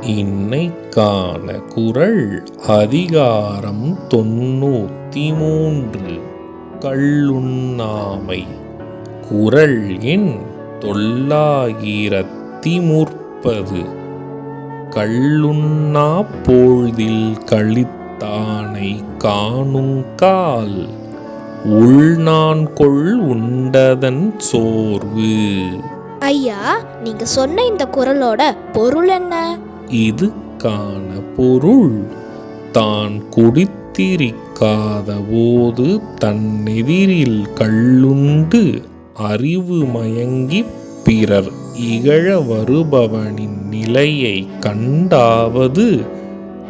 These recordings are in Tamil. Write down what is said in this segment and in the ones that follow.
இன்னைக்கான குரல் அதிகாரம் தொண்ணூற்றி மூன்று கள்ளுண்ணாமை. குரல் எண் தொள்ளாயிரத்தி முற்பது கள்ளுண்ணா போழ்தில் கழித்தானை காணுங்கால் உள்நான் கொள் உண்டதன் சோர்வு. ஐயா நீங்க சொன்ன இந்த குரலோட பொருள் என்ன? இதுக்கான பொருள். தான் குடித்திருக்காத போது தன்னெதிரில் கள்ளுண்டு அறிவு மயங்கி பிறர் இகழ வருபவனின் நிலையை கண்டாவது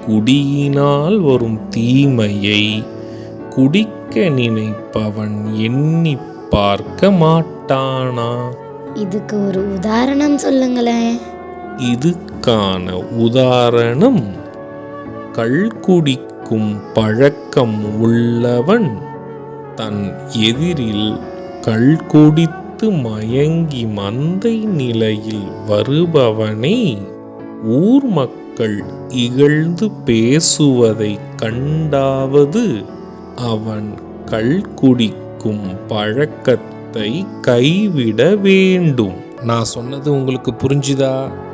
குடியினால் வரும் தீமையை குடிக்க நினைப்பவன் எண்ணி பார்க்க மாட்டானா? இதுக்கு ஒரு உதாரணம் சொல்லுங்களேன். இதுக்கான உதாரணம் கள் குடிக்கும் பழக்கம் உள்ளவன் தன் எதிரில் கள் குடித்து மயங்கி மந்தை நிலையில் வருபவனை. ஊர் மக்கள் இகழ்ந்து பேசுவதை கண்டாவது அவன் கள் குடிக்கும் பழக்கத்தை கைவிட வேண்டும். நான் சொன்னது உங்களுக்கு புரிஞ்சுதா?